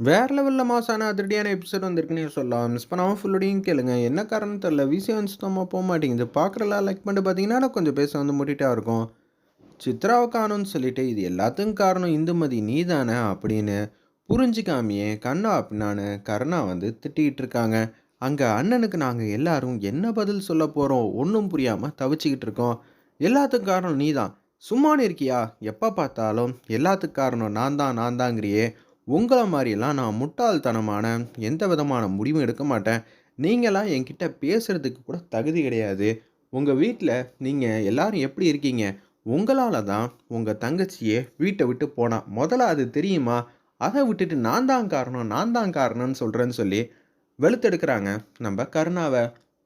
வேற லெவலில் மாசான அதிரடியான எபிசோட் வந்திருக்குன்னு சொல்லலாம். மிஸ் பண்ணாமல் ஃபுல்லோடையும் கேளுங்க. என்ன காரணம் தெரில விஷயம் சுத்தமாக போக மாட்டேங்குது. பார்க்குறலாம் லைக் பண்ணிட்டு பார்த்தீங்கன்னா கொஞ்சம் பேச வந்து முட்டிட்டா இருக்கும். சித்ராவை காணும்னு சொல்லிட்டு இது எல்லாத்துக்கும் காரணம் இந்துமதி நீ தானே அப்படின்னு புரிஞ்சிக்காமையே கண்ணா அப்படின்னான்னு கருணா வந்து திட்டிகிட்டு இருக்காங்க. அங்கே அண்ணனுக்கு நாங்கள் எல்லாரும் என்ன பதில் சொல்ல போகிறோம் ஒன்றும் புரியாமல் தவிச்சிக்கிட்டு இருக்கோம். எல்லாத்துக்கும் காரணம் நீ தான் சும்மானு இருக்கியா? எப்போ பார்த்தாலும் எல்லாத்துக்கும் காரணம் நான் தான் நான் தாங்கிறியே உங்களை மாதிரியெல்லாம் நான் முட்டாள்தனமான எந்த விதமான முடிவும் எடுக்க மாட்டேன். நீங்களாம் என்கிட்ட பேசுகிறதுக்கு கூட தகுதி கிடையாது. உங்கள் வீட்டில் நீங்கள் எல்லாரும் எப்படி இருக்கீங்க? உங்களால் தான் உங்கள் தங்கச்சியே வீட்டை விட்டு போனான் முதல்ல அது தெரியுமா? அதை விட்டுட்டு நான் தான் காரணம் நான் தான் காரணம்னு சொல்கிறேன்னு சொல்லி வெளுத்தெடுக்கிறாங்க நம்ம கருணாவை.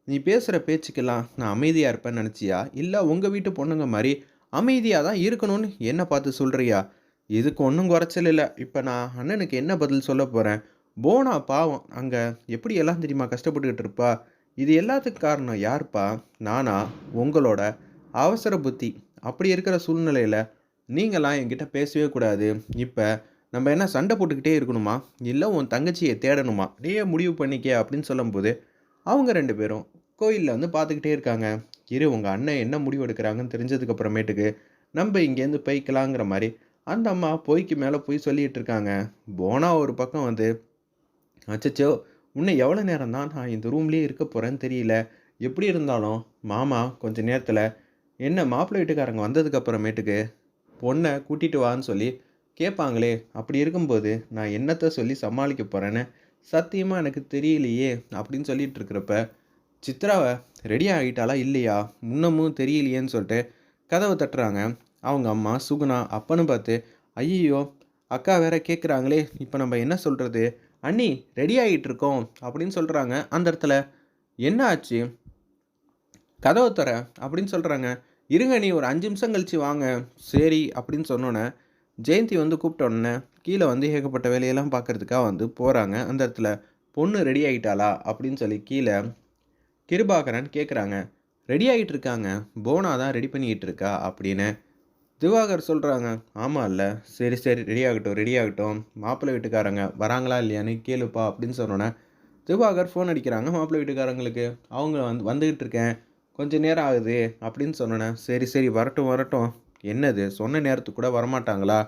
நீ பேசுகிற பேச்சுக்கெல்லாம் நான் அமைதியாக இருப்பேன்னு நினச்சியா? இல்லை உங்கள் வீட்டு பொண்ணுங்க மாதிரி அமைதியாக தான் இருக்கணும்னு என்ன பார்த்து சொல்கிறியா இதுக்கு ஒன்றும் குறைச்சல் இல்லை. இப்போ நான் அண்ணனுக்கு என்ன பதில் சொல்ல போகிறேன் போனா பாவம். அங்கே எப்படி எல்லாம் தெரியுமா கஷ்டப்பட்டுக்கிட்டு இருப்பா? இது எல்லாத்துக்கும் காரணம் யார்ப்பா? நானா? உங்களோட அவசர புத்தி. அப்படி இருக்கிற சூழ்நிலையில் நீங்களாம் என்கிட்ட பேசவே கூடாது. இப்போ நம்ம என்ன சண்டை போட்டுக்கிட்டே இருக்கணுமா? இல்லை உன் தங்கச்சியை தேடணுமா? நீயே முடிவு பண்ணிக்க அப்படின்னு சொல்லும்போது அவங்க ரெண்டு பேரும் கோயிலில் வந்து பார்த்துக்கிட்டே இருக்காங்க. இரு உங்கள் அண்ணன் என்ன முடிவு எடுக்கிறாங்கன்னு தெரிஞ்சதுக்கப்புறமேட்டுக்கு நம்ம இங்கேருந்து போய்க்கலாங்கிற மாதிரி அந்த அம்மா பொய்க்கு மேலே போய் சொல்லிகிட்டு இருக்காங்க போனா ஒரு பக்கம் வந்து அச்சச்சோ இன்னும் எவ்வளோ நேரம் தான் நான் இந்த ரூம்லேயே இருக்க போகிறேன்னு தெரியல. எப்படி இருந்தாலும் மாமா கொஞ்சம் நேரத்தில் என்ன மாப்பிள்ளை வீட்டுக்காரங்க வந்ததுக்கப்புறமேட்டுக்கு பொண்ணை கூட்டிகிட்டு வான்னு சொல்லி கேட்பாங்களே அப்படி இருக்கும்போது நான் என்னத்தை சொல்லி சமாளிக்க போகிறேன்னு சத்தியமாக எனக்கு தெரியலையே அப்படின்னு சொல்லிட்டு இருக்கிறப்ப சித்ராவை ரெடி ஆகிட்டாலா இல்லையா? முன்னமும் தெரியலையேன்னு சொல்லிட்டு கதவை தட்டுறாங்க. அவங்க அம்மா சுகுணா அப்பன்னு பார்த்து ஐயோ அக்கா வேற கேட்குறாங்களே இப்போ நம்ம என்ன சொல்கிறது அண்ணி ரெடி ஆகிட்டு இருக்கோம் அப்படின்னு சொல்கிறாங்க அந்த இடத்துல என்ன ஆச்சு? கதவை தர அப்படின்னு சொல்கிறாங்க இருங்க நீ ஒரு அஞ்சு நிமிஷம் கழிச்சு வாங்க. சரி அப்படின்னு சொன்னோன்னே ஜெயந்தி வந்து கூப்பிட்ட உடனே கீழே வந்து ஏகப்பட்ட வேலையெல்லாம் பார்க்குறதுக்காக வந்து போகிறாங்க அந்த இடத்துல பொண்ணு ரெடி ஆகிட்டாளா அப்படின்னு சொல்லி கீழே கிருபாகரன் கேட்குறாங்க ரெடி ஆகிட்டு இருக்காங்க போனா தான் ரெடி பண்ணிக்கிட்டு இருக்கா அப்படின்னு திவாகர் சொல்கிறாங்க ஆமாம் இல்லை சரி சரி ரெடி ஆகட்டும் ரெடி ஆகட்டும். மாப்பிள்ளை வீட்டுக்காரங்க வராங்களா இல்லையான்னு கேளுப்பா அப்படின்னு சொன்னோன்னே திவாகர் ஃபோன் அடிக்கிறாங்க மாப்பிள்ளை வீட்டுக்காரங்களுக்கு. அவங்க வந்து வந்துக்கிட்டு இருக்கேன் கொஞ்சம் நேரம் ஆகுது அப்படின்னு சொன்னோன்னே சரி சரி வரட்டும் வரட்டும். என்னது சொன்ன நேரத்துக்கு கூட வரமாட்டாங்களா?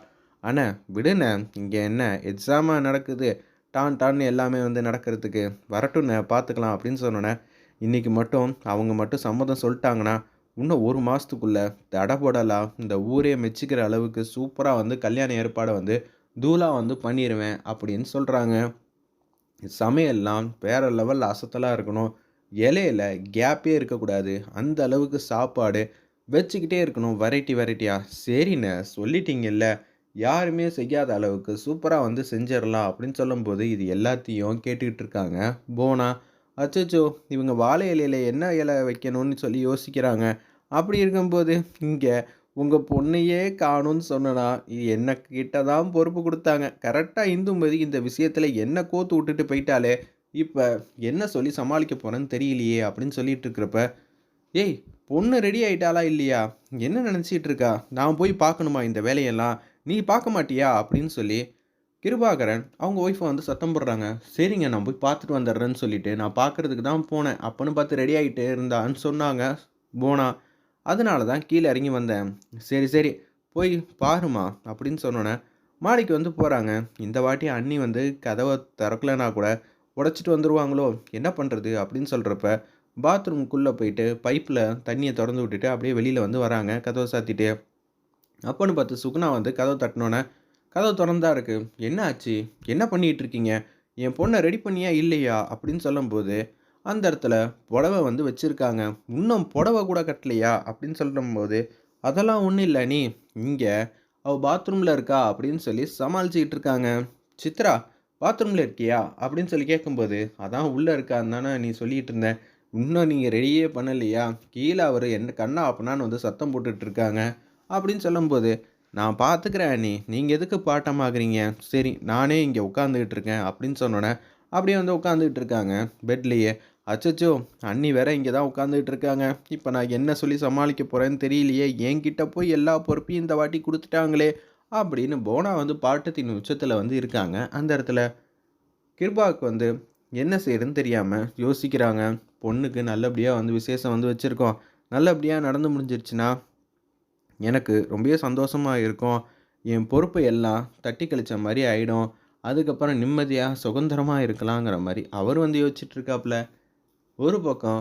அண்ணே விடுண்ணே இங்கே என்ன எக்ஸாமாக நடக்குது. டான் டான்னு எல்லாமே வந்து நடக்கிறதுக்கு. வரட்டும்ண்ணே பார்த்துக்கலாம் அப்படின்னு சொன்னோன்னே இன்றைக்கி மட்டும் அவங்க மட்டும் சம்மதம் சொல்லிட்டாங்கன்னா இன்னும் ஒரு மாதத்துக்குள்ளே தடபடலாக இந்த ஊரே மெச்சிக்கிற அளவுக்கு சூப்பராக வந்து கல்யாண ஏற்பாடை வந்து தூளாக வந்து பண்ணிடுவேன் அப்படின்னு சொல்கிறாங்க சமையல்லாம் வேறு லெவலில் அசத்தலாக இருக்கணும். இலையில கேப்பே இருக்கக்கூடாது. அந்த அளவுக்கு சாப்பாடு வச்சுக்கிட்டே இருக்கணும் வெரைட்டி வெரைட்டியாக சரிண்ணே சொல்லிட்டீங்கல்ல. யாருமே செய்யாத அளவுக்கு சூப்பராக வந்து செஞ்சிடலாம் அப்படின்னு சொல்லும்போது இது எல்லாத்தையும் கேட்டுக்கிட்டு இருக்காங்க. போனா அச்சோ இவங்க வாழை இலையில் என்ன இலை வைக்கணும்னு சொல்லி யோசிக்கிறாங்க. அப்படி இருக்கும்போது இங்கே உங்கள் பொண்ணையே காணும்னு சொன்னனா என்ன கிட்ட தான் பொறுப்பு கொடுத்தாங்க. கரெக்டாக இந்துமதி இந்த விஷயத்தில் என்ன கோத்து விட்டுட்டு போயிட்டாலே இப்போ என்ன சொல்லி சமாளிக்க போகிறேன்னு தெரியலையே அப்படின்னு சொல்லிட்டு இருக்கிறப்ப ஏய் பொண்ணு ரெடி ஆகிட்டாளா இல்லையா? என்ன நினச்சிட்டு இருக்கா? நான் போய் பார்க்கணுமா இந்த வேலையெல்லாம்? நீ பார்க்க மாட்டியா? அப்படின்னு சொல்லி கிருபாகரன் அவங்க ஒய்ஃபை வந்து சத்தம் போடுறாங்க. சரிங்க நான் போய் பார்த்துட்டு வந்துடுறேன்னு சொல்லிட்டு நான் பார்க்குறதுக்கு தான் போனேன். அப்போன்னு பார்த்து ரெடி ஆகிட்டு இருந்தான்னு சொன்னாங்க போனா. அதனால தான் கீழே இறங்கி வந்தேன். சரி சரி போய் பாருமா அப்படின்னு சொன்னோன்னே மாடிக்கு வந்து போகிறாங்க இந்த வாட்டி அண்ணி வந்து கதவை திறக்கலைன்னா கூட உடச்சிட்டு வந்துடுவாங்களோ என்ன பண்ணுறது அப்படின்னு சொல்கிறப்ப பாத்ரூம்குள்ளே போயிட்டு பைப்பில் தண்ணியை திறந்து விட்டுட்டு அப்படியே வெளியில் வந்து வராங்க கதவை சாத்திட்டு. அப்போன்னு பார்த்து சுகுணா வந்து கதவை தட்டினோன்னே கதவு திறந்தா இருக்குது என்ன ஆச்சு என்ன பண்ணிகிட்டு இருக்கீங்க என் பொண்ணை ரெடி பண்ணியா இல்லையா? அப்படின்னு சொல்லும்போது அந்த இடத்துல புடவை வந்து வச்சுருக்காங்க. இன்னும் புடவை கூட கட்டலையா? அப்படின்னு சொல்லும்போது அதெல்லாம் ஒன்றும் இல்லை நீ இங்கே அவள் பாத்ரூமில் இருக்கா? அப்படின்னு சொல்லி சமாளிச்சுக்கிட்டு இருக்காங்க சித்ரா பாத்ரூமில் இருக்கியா? அப்படின்னு சொல்லி கேட்கும்போது அதான் உள்ளே இருக்கான்னு தானே நீ சொல்லிகிட்டு இருந்தேன் இன்னும் நீங்கள் ரெடியே பண்ணலையா? கீழே அவர் என்ன கண்ணா அப்பனான்னு வந்து சத்தம் போட்டுட்ருக்காங்க அப்படின்னு சொல்லும்போது நான் பார்த்துக்கிறேன் அண்ணி. நீங்கள் எதுக்கு பாட்டமாகறீங்க? சரி நானே இங்கே உட்காந்துக்கிட்டு இருக்கேன் அப்படின்னு சொன்னோன்னே அப்படியே வந்து உட்காந்துக்கிட்டு இருக்காங்க பெட்லேயே. அச்சச்சோ அண்ணி வேற இங்கே தான் உட்காந்துக்கிட்டு இருக்காங்க இப்போ நான் என்ன சொல்லி சமாளிக்க போகிறேன்னு தெரியலையே. என்கிட்ட போய் எல்லா பொறுப்பையும் இந்த வாட்டி கொடுத்துட்டாங்களே அப்படின்னு போனா வந்து பாட்டத்தின் உச்சத்தில் வந்து இருக்காங்க. அந்த இடத்துல கிருபாவுக்கு வந்து என்ன செய்யறதுன்னு தெரியாமல் யோசிக்கிறாங்க. பொண்ணுக்கு நல்லபடியாக வந்து விசேஷம் வந்து வச்சுருக்கோம். நல்லபடியாக நடந்து முடிஞ்சிருச்சுன்னா எனக்கு ரொம்பவே சந்தோஷமாக இருக்கும். என் பொறுப்பை எல்லாம் தட்டி கழிச்ச மாதிரி ஆகிடும் அதுக்கப்புறம் நிம்மதியாக சுதந்திரமாக இருக்கலாங்கிற மாதிரி அவர் வந்து யோசிச்சிட்டிருக்காப்புல ஒரு பக்கம்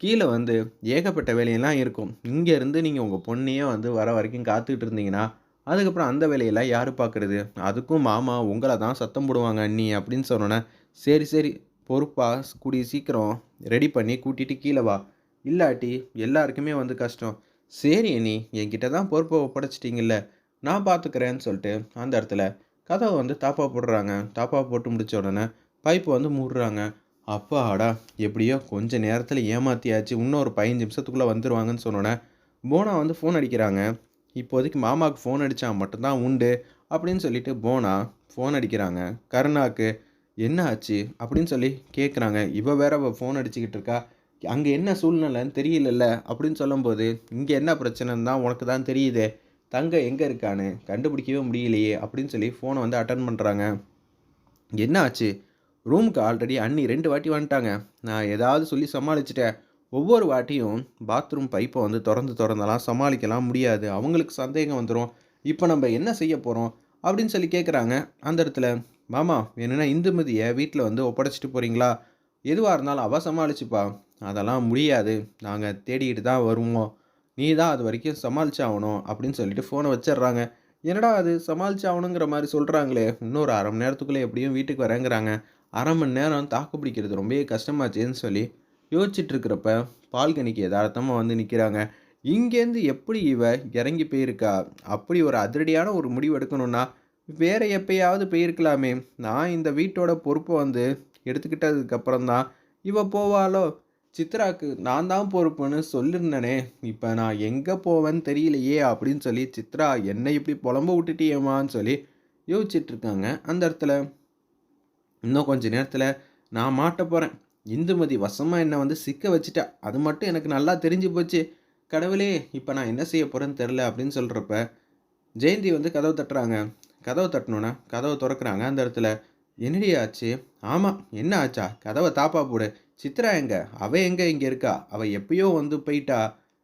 கீழே வந்து ஏகப்பட்ட வேலையெல்லாம் இருக்கும். இங்கேருந்து நீங்கள் உங்கள் பொண்ணையே வந்து வர வரைக்கும் காத்துக்கிட்டு இருந்தீங்கன்னா அதுக்கப்புறம் அந்த வேலையெல்லாம் யார் பார்க்குறது அதுக்கும் மாமா உங்களை தான் சத்தம் போடுவாங்க அண்ணி அப்படின்னு சொன்னோன்னே சரி சரி பொறுப்பாக கூடிய சீக்கிரம் ரெடி பண்ணி கூட்டிகிட்டு கீழே வா. இல்லாட்டி எல்லாருக்குமே வந்து கஷ்டம். சரி நீ என்கிட்ட தான் பொறுப்பை ஒப்படைச்சிட்டிங்கல்ல நான் பார்த்துக்கிறேன்னு சொல்லிட்டு அந்த இடத்துல கதவை வந்து தாப்பா போடுறாங்க. தாப்பா போட்டு முடிச்ச உடனே பைப்பை வந்து மூடுறாங்க. அப்பா அப்பாடா எப்படியோ கொஞ்சம் நேரத்தில் ஏமாத்தியாச்சு. இன்னும் ஒரு பதினஞ்சு நிமிஷத்துக்குள்ளே வந்துடுவாங்கன்னு சொன்னோன்னே போனா வந்து ஃபோன் அடிக்கிறாங்க. இப்போதைக்கு மாமாவுக்கு ஃபோன் அடித்தா மட்டும்தான் உண்டு அப்படின்னு சொல்லிட்டு போனா ஃபோன் அடிக்கிறாங்க. கருணாக்கு என்ன ஆச்சு? அப்படின்னு சொல்லி கேட்குறாங்க இவ வேற அவள் ஃபோன் அடிச்சுக்கிட்டு இருக்கா. அங்கே என்ன சூழ்நிலைன்னு தெரியலல்ல அப்படின்னு சொல்லும்போது இங்கே என்ன பிரச்சனைன்னு தான் உனக்கு தான் தெரியுதே. தங்க எங்கே இருக்கான்னு கண்டுபிடிக்கவே முடியலையே அப்படின்னு சொல்லி ஃபோனை வந்து அட்டன் பண்ணுறாங்க என்ன ஆச்சு? ரூமுக்கு ஆல்ரெடி அண்ணி ரெண்டு வாட்டி வந்துட்டாங்க. நான் ஏதாவது சொல்லி சமாளிச்சிட்டேன். ஒவ்வொரு வாட்டியும் பாத்ரூம் பைப்பை வந்து திறந்து திறந்தெல்லாம் சமாளிக்கலாம் முடியாது. அவங்களுக்கு சந்தேகம் வந்துடும் இப்போ நம்ம என்ன செய்ய போகிறோம் அப்படின்னு சொல்லி கேட்குறாங்க அந்த இடத்துல மாமா என்னென்னா இந்துமதியை வீட்டில் வந்து ஒப்படைச்சிட்டு போகிறீங்களா எதுவாக இருந்தாலும் அவள் சமாளிச்சுப்பா. அதெல்லாம் முடியாது. நாங்கள் தேடிக்கிட்டு தான் வருவோம். நீ தான் அது வரைக்கும் சமாளிச்சாகணும் அப்படின்னு சொல்லிட்டு ஃபோனை வச்சிடுறாங்க. என்னடா அது சமாளிச்சாகணுங்கிற மாதிரி சொல்கிறாங்களே இன்னொரு அரை மணி நேரத்துக்குள்ளே எப்படியும் வீட்டுக்கு வரேங்கிறாங்க. அரை மணி நேரம் தாக்கு பிடிக்கிறது ரொம்பவே கஷ்டமாச்சேன்னு சொல்லி யோசிச்சுட்டு இருக்கிறப்ப பால்கனிக்கு யதார்த்தமாக வந்து நிற்கிறாங்க இங்கேருந்து எப்படி இவ இறங்கி போயிருக்கா? அப்படி ஒரு அதிரடியான ஒரு முடிவு எடுக்கணும்னா வேறு எப்பயாவது போயிருக்கலாமே. நான் இந்த வீட்டோட பொறுப்பை வந்து எடுத்துக்கிட்டதுக்கப்புறம் தான் இவ போவாளோ? சித்ராக்கு நான் தான் பொறுப்புன்னு சொல்லியிருந்தனே இப்போ நான் எங்கே போவேன்னு தெரியலையே அப்படின்னு சொல்லி சித்ரா என்னை இப்படி புலம்ப விட்டுட்டியேம்மான்னு சொல்லி யோசிச்சிட்ருக்காங்க. அந்த இடத்துல இன்னும் கொஞ்ச நேரத்தில் நான் மாட்ட போகிறேன் இந்துமதி வசமாக என்னை வந்து சிக்க வச்சுட்டா. அது மட்டும் எனக்கு நல்லா தெரிஞ்சு போச்சு. கடவுளே இப்போ நான் என்ன செய்ய போகிறேன்னு தெரில அப்படின்னு சொல்கிறப்ப ஜெயந்தி வந்து கதவை தட்டுறாங்க. கதவை தட்டணுன்னா கதவை திறக்கிறாங்க அந்த இடத்துல. என்னடி ஆச்சு? ஆமாம் என்ன ஆச்சா? கதவை தாப்பா போடு. சித்ரா எங்க? அவ எங்க இங்கே இருக்கா? அவள் எப்பயோ வந்து போயிட்டா.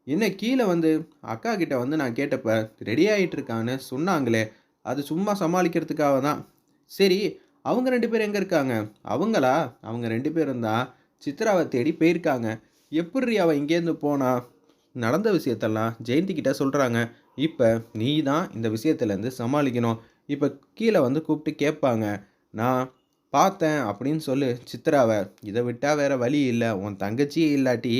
என்ன கீழே வந்து அக்கா கிட்ட வந்து நான் கேட்டப்ப ரெடி ஆகிட்டு இருக்கான்னு சொன்னாங்களே அது சும்மா சமாளிக்கிறதுக்காக தான். சரி அவங்க ரெண்டு பேர் எங்கே இருக்காங்க? அவங்களா? அவங்க ரெண்டு பேரும் தான் சித்ராவை தேடி போயிருக்காங்க. எப்படி அவள் இங்கேருந்து போனா? நடந்த விஷயத்தெல்லாம் ஜெயந்தி கிட்ட சொல்கிறாங்க இப்போ நீ தான் இந்த விஷயத்துலேருந்து சமாளிக்கணும். இப்போ கீழே வந்து கூப்பிட்டு கேட்பாங்க. நான் பார்த்தேன் அப்படின்னு சொல்லு சித்ராவை. இதை விட்டால் வேற வழி இல்லை உன் தங்கச்சியே இல்லாட்டி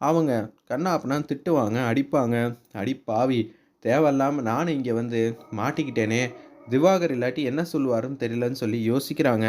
அவங்க கண்ணா திட்டுவாங்க அடிப்பாங்க. அடிப்பாவி தேவையில்லாமல் நானும் இங்கே வந்து மாட்டிக்கிட்டேனே. திவாகர் இல்லாட்டி என்ன சொல்லுவாருன்னு தெரியலன்னு சொல்லி யோசிக்கிறாங்க.